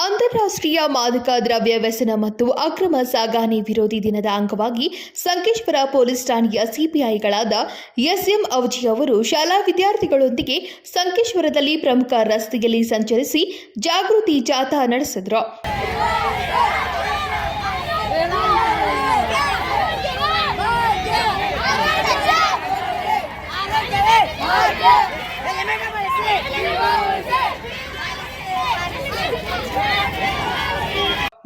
ಅಂತಾರಾಷ್ಟ್ರೀಯ ಮಾದಕ ದ್ರವ್ಯ ವ್ಯಸನ ಮತ್ತು ಅಕ್ರಮ ಸಾಗಾಣೆ ವಿರೋಧಿ ದಿನದ ಅಂಗವಾಗಿ ಸಂಕೇಶ್ವರ ಪೊಲೀಸ್ ಠಾಣೆಯ ಸಿಪಿಐಗಳಾದ ಎಸ್ಎಂ ಅವಜಿ ಅವರು ಶಾಲಾ ವಿದ್ಯಾರ್ಥಿಗಳೊಂದಿಗೆ ಸಂಕೇಶ್ವರದಲ್ಲಿ ಪ್ರಮುಖ ರಸ್ತೆಯಲ್ಲಿ ಸಂಚರಿಸಿ ಜಾಗೃತಿ ಜಾಥಾ ನಡೆಸಿದರು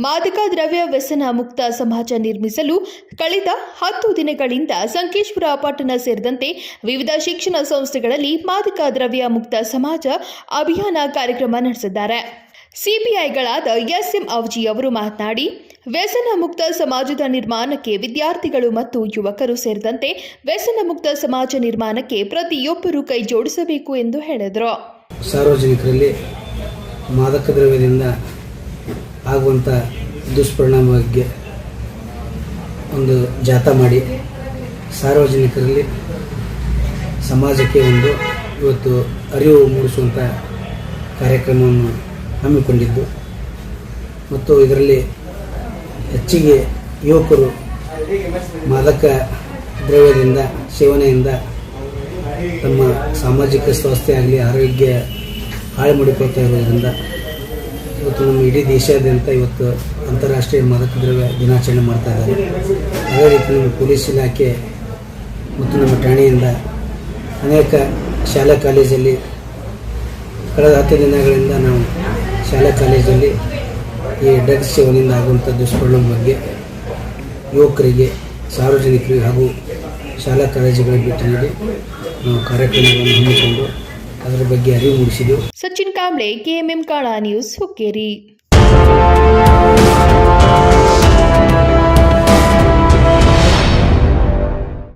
ಮಾದಕ ದ್ರವ್ಯ ವ್ಯಸನ ಮುಕ್ತ ಸಮಾಜ ನಿರ್ಮಿಸಲು ಕಳೆದ ಹತ್ತು ದಿನಗಳಿಂದ ಸಂಕೇಶ್ವರ ಪಟ್ಟಣ ಸೇರಿದಂತೆ ವಿವಿಧ ಶಿಕ್ಷಣ ಸಂಸ್ಥೆಗಳಲ್ಲಿ ಮಾದಕ ದ್ರವ್ಯ ಮುಕ್ತ ಸಮಾಜ ಅಭಿಯಾನ ಕಾರ್ಯಕ್ರಮ ನಡೆಸಿದ್ದಾರೆ. ಸಿಪಿಐಗಳಾದ ಎಸ್ಎಂ ಅವಜಿ ಅವರು ಮಾತನಾಡಿ, ವ್ಯಸನ ಮುಕ್ತ ಸಮಾಜದ ನಿರ್ಮಾಣಕ್ಕೆ ವಿದ್ಯಾರ್ಥಿಗಳು ಮತ್ತು ಯುವಕರು ಸೇರಿದಂತೆ ವ್ಯಸನ ಮುಕ್ತ ಸಮಾಜ ನಿರ್ಮಾಣಕ್ಕೆ ಪ್ರತಿಯೊಬ್ಬರೂ ಕೈ ಜೋಡಿಸಬೇಕು ಎಂದು ಹೇಳಿದರು. ಸಾರ್ವಜನಿಕರಲ್ಲಿ ಮಾದಕ ದ್ರವ್ಯದಿಂದ ಆಗುವಂಥ ದುಷ್ಪರಿಣಾಮ ಬಗ್ಗೆ ಒಂದು ಜಾಥಾ ಮಾಡಿ ಸಾರ್ವಜನಿಕರಲ್ಲಿ ಸಮಾಜಕ್ಕೆ ಒಂದು ಇವತ್ತು ಅರಿವು ಮೂಡಿಸುವಂಥ ಕಾರ್ಯಕ್ರಮವನ್ನು ಹಮ್ಮಿಕೊಂಡಿದ್ದು. ಮತ್ತು ಇದರಲ್ಲಿ ಹೆಚ್ಚಿಗೆ ಯುವಕರು ಮಾದಕ ದ್ರವ್ಯದಿಂದ, ಸೇವನೆಯಿಂದ ತಮ್ಮ ಸಾಮಾಜಿಕ ಸ್ವಾಸ್ಥ್ಯ ಆಗಲಿ, ಆರೋಗ್ಯ ಹಾಳು ಮಾಡಿಕೊಳ್ತಾ ಇರೋದ್ರಿಂದ ಇವತ್ತು ನಮ್ಮ ಇಡೀ ದೇಶಾದ್ಯಂತ ಇವತ್ತು ಅಂತಾರಾಷ್ಟ್ರೀಯ ಮಾದಕ ದ್ರವ್ಯ ದಿನಾಚರಣೆ ಮಾಡ್ತಾ ಇದ್ದಾರೆ. ಅದೇ ರೀತಿ ನಮ್ಮ ಪೊಲೀಸ್ ಇಲಾಖೆ ಮತ್ತು ನಮ್ಮ ಠಾಣೆಯಿಂದ ಅನೇಕ ಶಾಲಾ ಕಾಲೇಜಲ್ಲಿ ಕಳೆದ ಹತ್ತು ದಿನಗಳಿಂದ ನಾವು ಶಾಲಾ ಕಾಲೇಜಲ್ಲಿ ಈ ಡ್ರಗ್ಸ್ ಸೇವನೆಯಿಂದ ಆಗುವಂಥ ದುಷ್ಪರಿಣಾಮ ಬಗ್ಗೆ ಯುವಕರಿಗೆ, ಸಾರ್ವಜನಿಕರಿಗೆ ಹಾಗೂ ಶಾಲಾ ಕಾಲೇಜುಗಳಿಗೆ ಭೇಟಿ ನೀಡಿ ನಾವು ಕಾರ್ಯಕ್ರಮಗಳನ್ನು ಹಮ್ಮಿಕೊಂಡು ಅದರ ಬಗ್ಗೆ ಅರಿವು ಮೂಡಿಸಿದೆವು ಸಚಿನ್ ಕಾಂಬ್ಳೆ ಕೆಎಂಎಂ ಕಾಳ ನ್ಯೂಸ್ ಹುಕ್ಕೇರಿ.